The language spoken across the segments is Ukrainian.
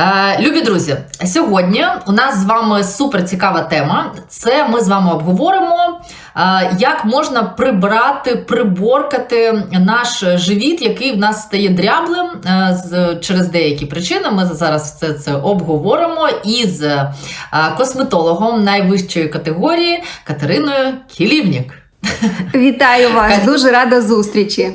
Е, Любі друзі, сьогодні у нас з вами супер цікава тема. Це ми з вами обговоримо, е, як можна прибрати, приборкати наш живіт, який в нас стає дряблим е, з через деякі причини. Ми зараз все це обговоримо із е, косметологом найвищої категорії Катериною Кілівнік. Вітаю вас, дуже рада зустрічі.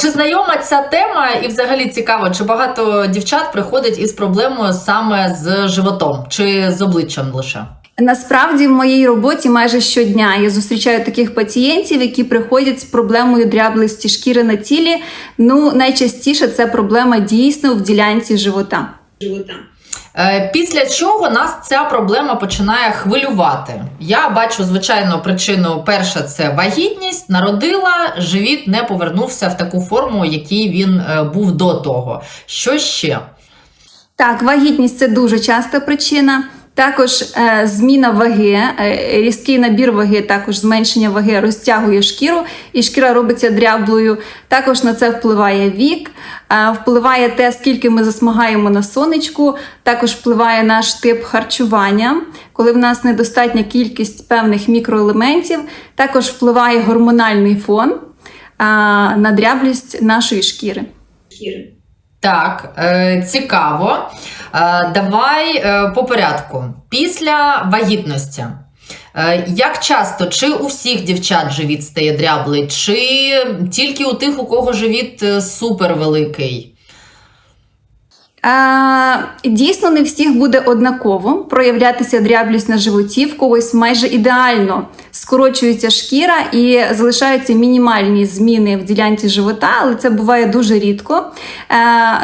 Чи знайома ця тема, і взагалі цікаво, чи багато дівчат приходять із проблемою саме з животом, чи з обличчям лише? Насправді, в моїй роботі майже щодня я зустрічаю таких пацієнтів, які приходять з проблемою дряблості шкіри на тілі. Ну, найчастіше це проблема дійсно в ділянці живота. Е, Після чого нас ця проблема починає хвилювати. Я бачу, звичайно, причину перша це вагітність, народила, живіт не повернувся в таку форму, який він е, був до того. Що ще? Так, вагітність це дуже часта причина. Також е, зміна ваги, е, різкий набір ваги, також зменшення ваги розтягує шкіру, і шкіра робиться дряблою. Також на це впливає вік, е, впливає те, скільки ми засмагаємо на сонечку, також впливає наш тип харчування, коли в нас недостатня кількість певних мікроелементів, також впливає гормональний фон на дряблість нашої шкіри. Так, е, цікаво. Е, давай е, по порядку. Після вагітності. Як часто, чи у всіх дівчат живіт стає дряблий, чи тільки у тих, у кого живіт супервеликий? Дійсно, не всіх буде однаково проявлятися дряблість на животі, в когось майже ідеально скорочується шкіра і залишаються мінімальні зміни в ділянці живота, але це буває дуже рідко.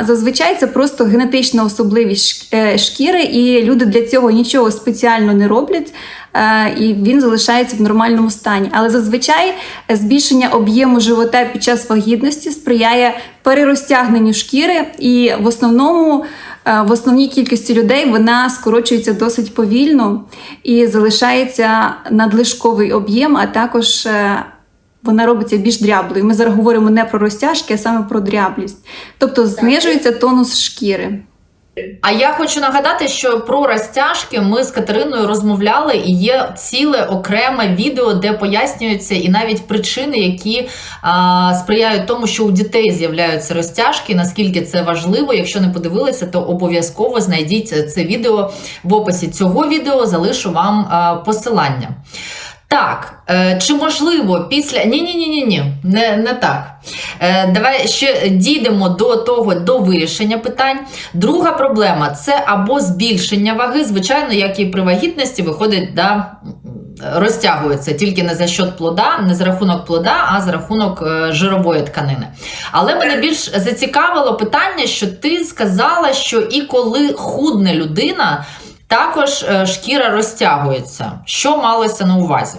Зазвичай це просто генетична особливість е, шкіри, і люди для цього нічого спеціально не роблять. Е, І він залишається в нормальному стані. Але зазвичай збільшення об'єму живота під час вагітності сприяє перерозтягненню шкіри, і в основному е, в основній кількості людей вона скорочується досить повільно і залишається надлишковий об'єм, а також е, вона робиться більш дряблою. Ми зараз говоримо не про розтяжки, а саме про дряблість. Тобто знижується тонус шкіри. А я хочу нагадати, що про розтяжки ми з Катериною розмовляли, і є ціле окреме відео, де пояснюються і навіть причини, які а, сприяють тому, що у дітей з'являються розтяжки. Наскільки це важливо, якщо не подивилися, то обов'язково знайдіть це відео в описі цього відео. Залишу вам а, посилання. Так, е, чи можливо після. Ні, ні, ні, ні, ні, не, не так. Е, давай ще дійдемо до того, до вирішення питань. Друга проблема це або збільшення ваги, звичайно, як і при вагітності виходить, да, розтягується тільки не за счет плода, не за рахунок плода, а за рахунок е, жирової тканини. Але мене більш зацікавило питання, що ти сказала, що і коли худне людина, також е, шкіра розтягується. Що малося на увазі?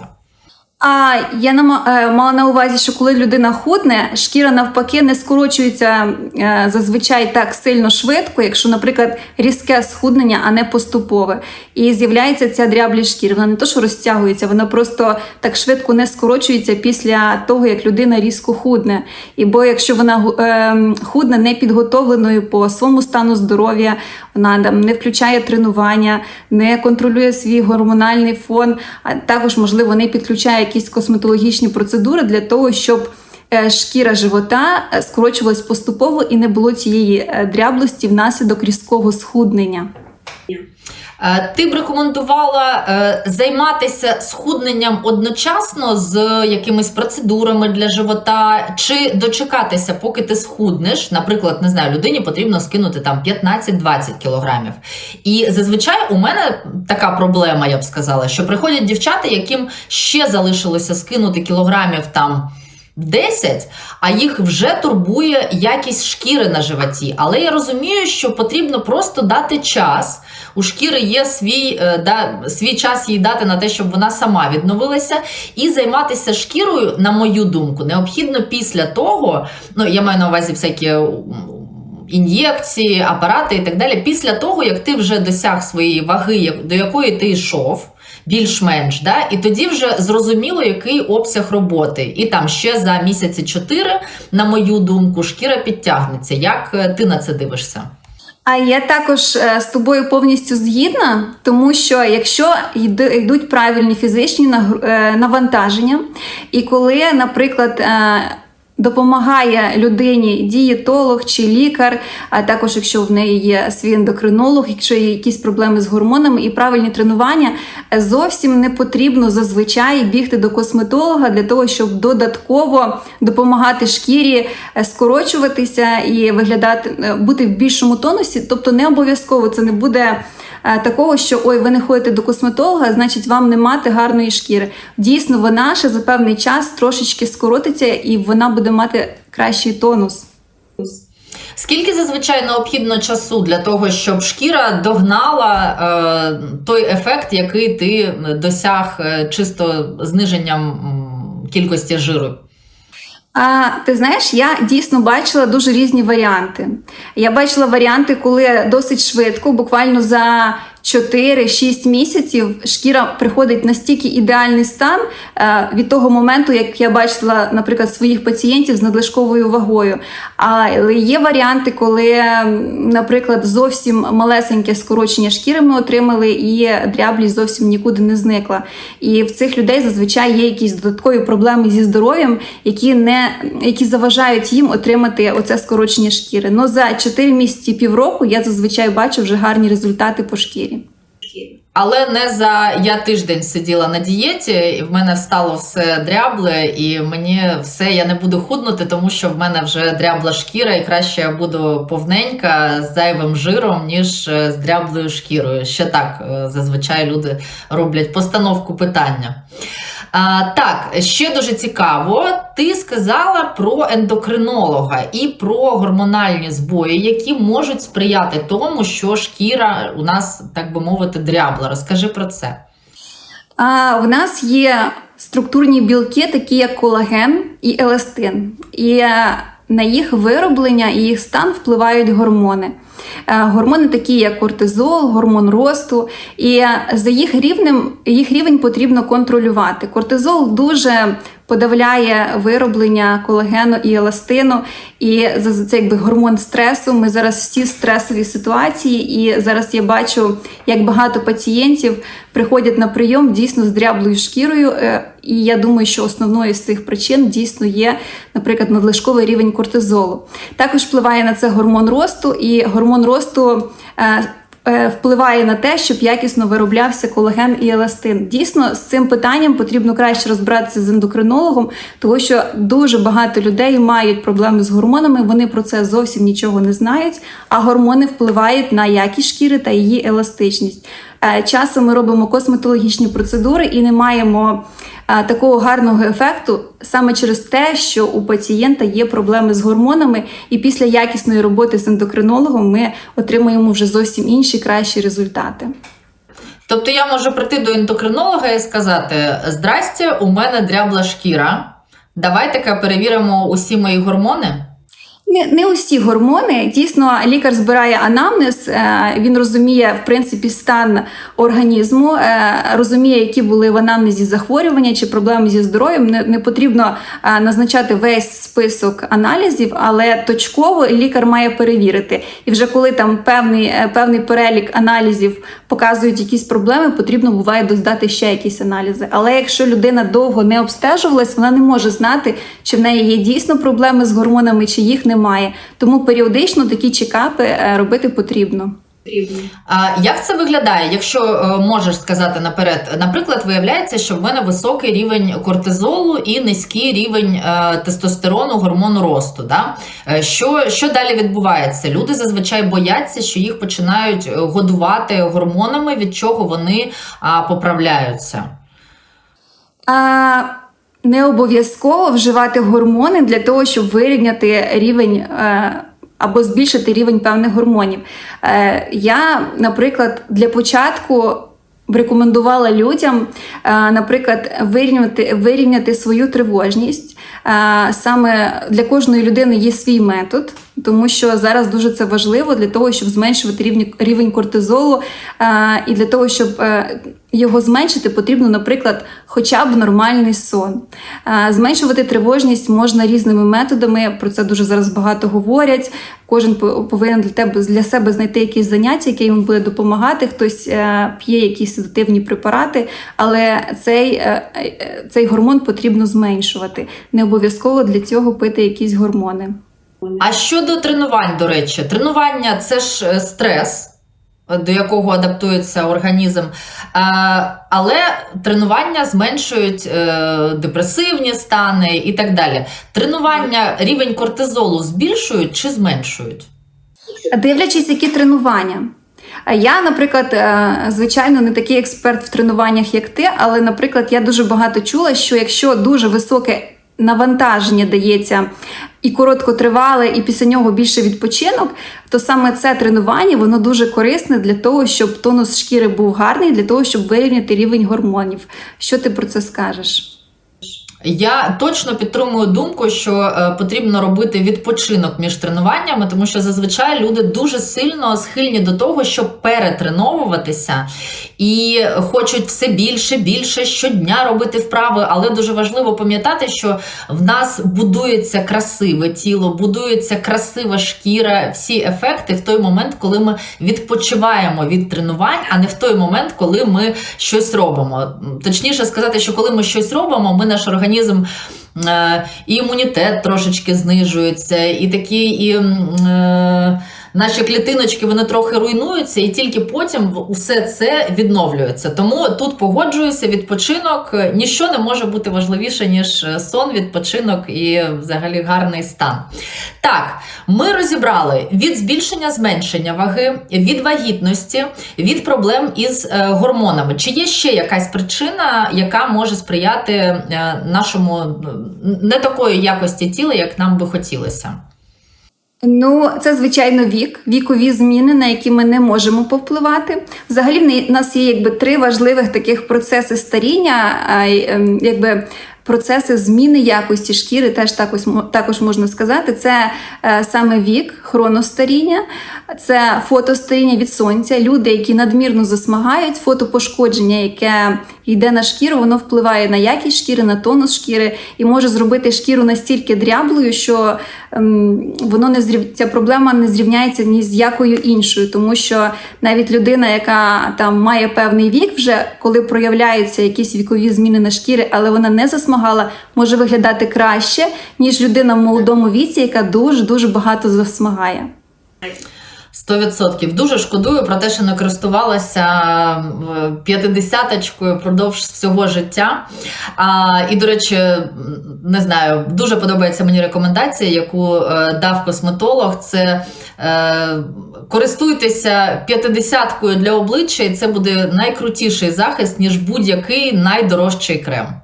А я е, мала на увазі, що коли людина худне, шкіра навпаки не скорочується е, зазвичай так сильно швидко, якщо, наприклад, різке схуднення, а не поступове. І з'являється ця дряблість шкіри. Вона не то, що розтягується, вона просто так швидко не скорочується після того, як людина різко худне. І бо якщо вона е, худне не підготовленою по своєму стану здоров'я, вона не включає тренування, не контролює свій гормональний фон, а також, можливо, не підключає якісь косметологічні процедури для того, щоб е, шкіра живота е, скорочувалась поступово і не було цієї е, дряблості внаслідок різкого схуднення. Е, Ти б рекомендувала е, займатися схудненням одночасно з якимись процедурами для живота, чи дочекатися, поки ти схуднеш? Наприклад, не знаю, людині потрібно скинути там 15-20 кілограмів. І зазвичай у мене така проблема, я б сказала, що приходять дівчата, яким ще залишилося скинути кілограмів там. 10, а їх вже турбує якість шкіри на животі. Але я розумію, що потрібно просто дати час. У шкіри є свій, е, да, свій час їй дати на те, щоб вона сама відновилася. І займатися шкірою, на мою думку, необхідно після того, ну я маю на увазі всякі. Ін'єкції, апарати і так далі, після того, як ти вже досяг своєї ваги, до якої ти йшов, більш-менш, да? і тоді вже зрозуміло, який обсяг роботи. І там ще за місяці чотири, на мою думку, шкіра підтягнеться. Як е, ти на це дивишся? А я також е, з тобою повністю згідна, тому що якщо йд- йдуть правильні фізичні е, навантаження, і коли, наприклад, допомагає людині дієтолог чи лікар, а також якщо в неї є свій ендокринолог, якщо є якісь проблеми з гормонами і правильні тренування, зовсім не потрібно зазвичай бігти до косметолога для того, щоб додатково допомагати шкірі е, скорочуватися і виглядати, е, бути в більшому тонусі. Тобто не обов'язково це не буде. Е, Такого, що ой, ви не ходите до косметолога, значить вам не мати гарної шкіри. Дійсно, вона ще за певний час трошечки скоротиться і вона буде мати кращий тонус. Скільки зазвичай необхідно часу для того, щоб шкіра догнала е, той ефект, який ти досяг е, чисто зниженням кількості жиру? А ти знаєш, я дійсно бачила дуже різні варіанти. Я бачила варіанти, коли досить швидко, буквально за 4-6 місяців, шкіра приходить настільки ідеальний стан е, від того моменту, як я бачила, наприклад, своїх пацієнтів з надлишковою вагою. Але є варіанти, коли, наприклад, зовсім малесеньке скорочення шкіри ми отримали, і дряблість зовсім нікуди не зникла. І в цих людей зазвичай є якісь додаткові проблеми зі здоров'ям, які не які заважають їм отримати оце скорочення шкіри. Ну за 4 місяці півроку я зазвичай бачу вже гарні результати по шкірі. Але не за я тиждень сиділа на дієті, і в мене стало все дрябле, і мені все я не буду худнути, тому що в мене вже дрябла шкіра, і краще я буду повненька з зайвим жиром, ніж е, з дряблою шкірою. Ще так е, зазвичай люди роблять постановку питання. А, так, ще дуже цікаво. Ти сказала про ендокринолога і про гормональні збої, які можуть сприяти тому, що шкіра у нас, так би мовити, дрябла. Розкажи про це. А в нас є структурні білки, такі як колаген і еластин. І на їх вироблення і їх стан впливають гормони. Е, Гормони такі, як кортизол, гормон росту, і е, за їх рівнем їх рівень потрібно контролювати. Кортизол дуже подавляє вироблення колагену і еластину, і за- це якби гормон стресу. Ми зараз всі в стресовій ситуації, і зараз я бачу, як багато пацієнтів приходять на прийом дійсно з дряблою шкірою. Е, І я думаю, що основною з цих причин дійсно є, наприклад, надлишковий рівень кортизолу. Також впливає на це гормон росту, і гормон росту. Е, Впливає на те, щоб якісно вироблявся колаген і еластин. Дійсно, з цим питанням потрібно краще розбиратися з ендокринологом, тому що дуже багато людей мають проблеми з гормонами. Вони про це зовсім нічого не знають. А гормони впливають на якість шкіри та її еластичність. Е, Часом ми робимо косметологічні процедури і не маємо е, такого гарного ефекту саме через те, що у пацієнта є проблеми з гормонами, і після якісної роботи з ендокринологом ми отримуємо вже зовсім інші кращі результати. Тобто я можу прийти до ендокринолога і сказати: Здрасте, у мене дрябла шкіра. Давайте-ка перевіримо усі мої гормони. Не, не усі гормони. Дійсно, лікар збирає анамнез, е, він розуміє в принципі стан організму, е, розуміє, які були в анамнезі захворювання чи проблеми зі здоров'ям. Не, не потрібно е, назначати весь список аналізів, але точково лікар має перевірити. І вже коли там певний, певний перелік аналізів показують якісь проблеми, потрібно буває доздати ще якісь аналізи. Але якщо людина довго не обстежувалась, вона не може знати, чи в неї є дійсно проблеми з гормонами, чи їх немає. Тому періодично такі чекапи е, робити потрібно. А як це виглядає, якщо е, можеш сказати наперед? Наприклад, виявляється, що в мене високий рівень кортизолу і низький рівень е, тестостерону, гормону росту. Да? Що, що далі відбувається? Люди зазвичай бояться, що їх починають годувати гормонами, від чого вони поправляються. А, не обов'язково вживати гормони для того, щоб вирівняти рівень. е, Або збільшити рівень певних гормонів. Е, Я, наприклад, для початку рекомендувала людям, е, наприклад, вирівняти, вирівняти свою тривожність. Саме для кожної людини є свій метод. Тому що зараз дуже це важливо для того, щоб зменшувати рівні, рівень кортизолу, і для того, щоб е, його зменшити, потрібно, наприклад, хоча б нормальний сон. Зменшувати тривожність можна різними методами. Про це дуже зараз багато говорять. Кожен по- повинен для тебе для себе знайти якісь заняття, яке йому буде допомагати. Хтось е, п'є якісь седативні препарати, але цей, е, цей гормон потрібно зменшувати. Не обов'язково для цього пити якісь гормони. А щодо тренувань, до речі, тренування це ж е, стрес, е, до якого адаптується організм. Е, Але тренування зменшують депресивні стани і так далі. Тренування рівень кортизолу збільшують чи зменшують? Дивлячись, які тренування. Я, наприклад, звичайно, не такий експерт в тренуваннях, як ти, але, наприклад, я дуже багато чула, що якщо дуже високе навантаження дається і короткотривале, і після нього більше відпочинок, то саме це тренування воно дуже корисне для того, щоб тонус шкіри був гарний, для того, щоб вирівняти рівень гормонів. Що ти про це скажеш? Я точно підтримую думку, що е, потрібно робити відпочинок між тренуваннями, тому що зазвичай люди дуже сильно схильні до того, щоб перетреновуватися і хочуть все більше, більше щодня робити вправи. Але дуже важливо пам'ятати, що в нас будується красиве тіло, будується красива шкіра, всі ефекти в той момент, коли ми відпочиваємо від тренувань, а не в той момент, коли ми щось робимо. Точніше сказати, що коли ми щось робимо, ми наш організм. Е, і імунітет трошечки знижується, і такі і е, наші клітиночки вони трохи руйнуються, і тільки потім усе це відновлюється. Тому тут погоджуюся, відпочинок е, ніщо не може бути важливіше, ніж е, сон, відпочинок і взагалі гарний стан. Так, ми розібрали від збільшення зменшення ваги, від вагітності, від проблем із е, гормонами. Чи є ще якась причина, яка може сприяти нашому не такої якості тіла, як нам би хотілося? Ну, це звичайно вік, вікові зміни, на які ми не можемо повпливати. Взагалі, в нас є якби три важливих таких процеси старіння, ем, якби. Процеси зміни якості шкіри теж також, також можна сказати. Це е, саме вік, хроностаріння, це фотостаріння від сонця. Люди, які надмірно засмагають, фотопошкодження, яке йде на шкіру, воно впливає на якість шкіри, на тонус шкіри і може зробити шкіру настільки дряблою, що ем, воно не зрів... ця проблема не зрівняється ні з якою іншою, тому що навіть людина, яка там має певний вік, вже коли проявляються якісь вікові зміни на шкірі, але вона не засмагала, може виглядати краще, ніж людина в молодому віці, яка дуже дуже багато засмагає. 100%. Дуже шкодую про те, що не користувалася е, п'ятидесяточкою впродовж всього життя. А, і, до речі, не знаю, дуже подобається мені рекомендація, яку е, дав косметолог. Це е, користуйтеся п'ятидесяткою для обличчя, і це буде найкрутіший захист, ніж будь-який найдорожчий крем.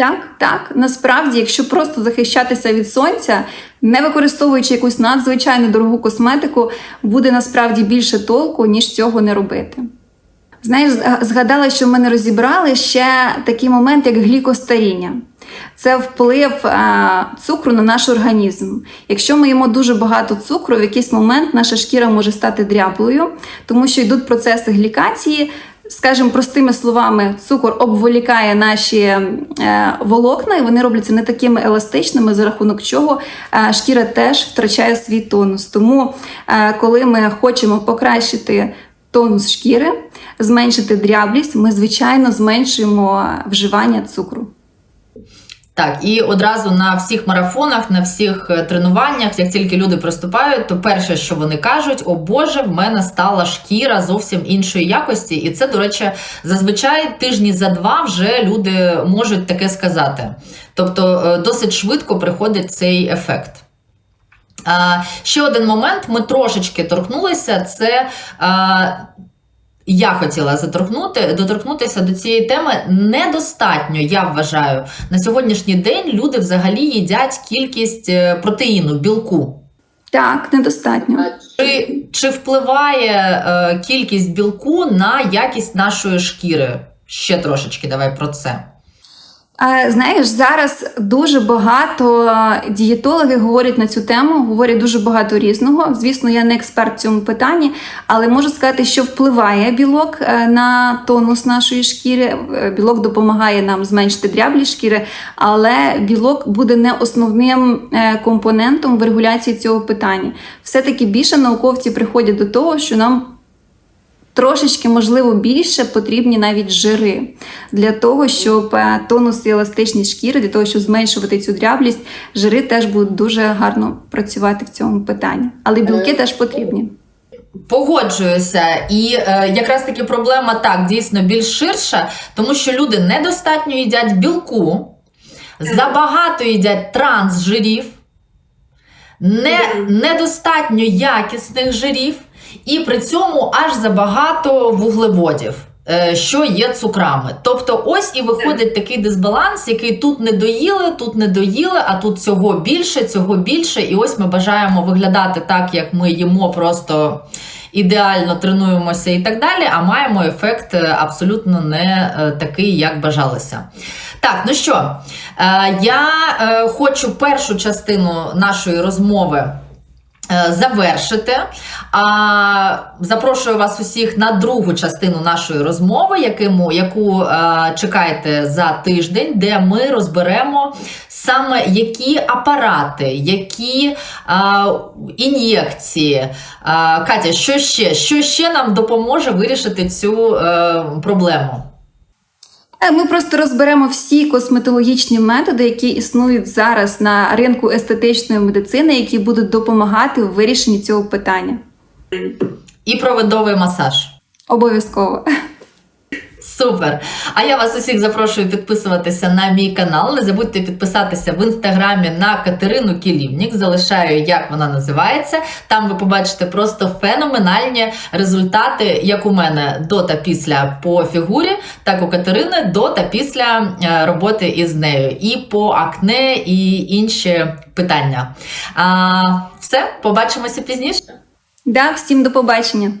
Так, так. Насправді, якщо просто захищатися від сонця, не використовуючи якусь надзвичайно дорогу косметику, буде насправді більше толку, ніж цього не робити. Знаєш, згадала, що ми не розібрали ще такий момент, як глікостаріння. Це вплив е, цукру на наш організм. Якщо ми їмо дуже багато цукру, в якийсь момент наша шкіра може стати дряблою, тому що йдуть процеси глікації. Скажімо простими словами, цукор обволікає наші е, волокна, і вони робляться не такими еластичними, за рахунок чого е, шкіра теж втрачає свій тонус. Тому, е, коли ми хочемо покращити тонус шкіри, зменшити дряблість, ми звичайно зменшуємо вживання цукру. Так, і одразу на всіх марафонах, на всіх е, тренуваннях, як тільки люди приступають, то перше, що вони кажуть, о Боже, в мене стала шкіра зовсім іншої якості. І це, до речі, зазвичай тижні за два вже люди можуть таке сказати. Тобто е, досить швидко приходить цей ефект. Ще один момент, ми трошечки торкнулися, це. Я хотіла заторкнути, доторкнутися до цієї теми недостатньо, я вважаю. На сьогоднішній день люди взагалі їдять кількість е, протеїну, білку. Так, недостатньо. Чи, чи впливає е, кількість білку на якість нашої шкіри? Ще трошечки давай про це. Е, Знаєш, зараз дуже багато дієтологи говорять на цю тему, говорять дуже багато різного. Звісно, я не експерт в цьому питанні, але можу сказати, що впливає білок е, на тонус нашої шкіри. Е, Білок допомагає нам зменшити дряблі шкіри, але білок буде не основним е, компонентом в регуляції цього питання. Все-таки більше науковці приходять до того, що нам Трошечки, можливо, більше потрібні навіть жири для того, щоб е, тонус і еластичність шкіри, для того, щоб зменшувати цю дряблість, жири теж будуть дуже гарно працювати в цьому питанні. Але білки теж потрібні. Погоджуюся, і е, якраз таки проблема так дійсно більш ширша, тому що люди недостатньо їдять білку, забагато їдять трансжирів, не, недостатньо якісних жирів, і при цьому аж забагато вуглеводів. е, Що є цукрами. Тобто, ось і виходить такий дисбаланс, який тут не доїли, тут не доїли, а тут цього більше, цього більше. І ось ми бажаємо виглядати так, як ми їмо просто ідеально тренуємося і так далі, а маємо ефект е, абсолютно не е, такий, як бажалося. Так, ну що, я хочу першу частину нашої розмови. Е, Завершити. А запрошую вас усіх на другу частину нашої розмови, якому, яку е, чекайте за тиждень, де ми розберемо саме які апарати, які е, ін'єкції. Е, Катя, що ще? Що ще нам допоможе вирішити цю е, проблему? Е, Ми просто розберемо всі косметологічні методи, які існують зараз на ринку естетичної медицини, які будуть допомагати в вирішенні цього питання. І проведовий масаж. Обов'язково. Супер! А я вас усіх запрошую підписуватися на мій канал. Не забудьте підписатися в інстаграмі на Катерину Кілівнік. Залишаю, як вона називається. Там ви побачите просто феноменальні результати, як у мене до та після по фігурі, так у Катерини до та після е, роботи із нею. І по акне, і інші питання. А, все, побачимося пізніше. Да, всім до побачення.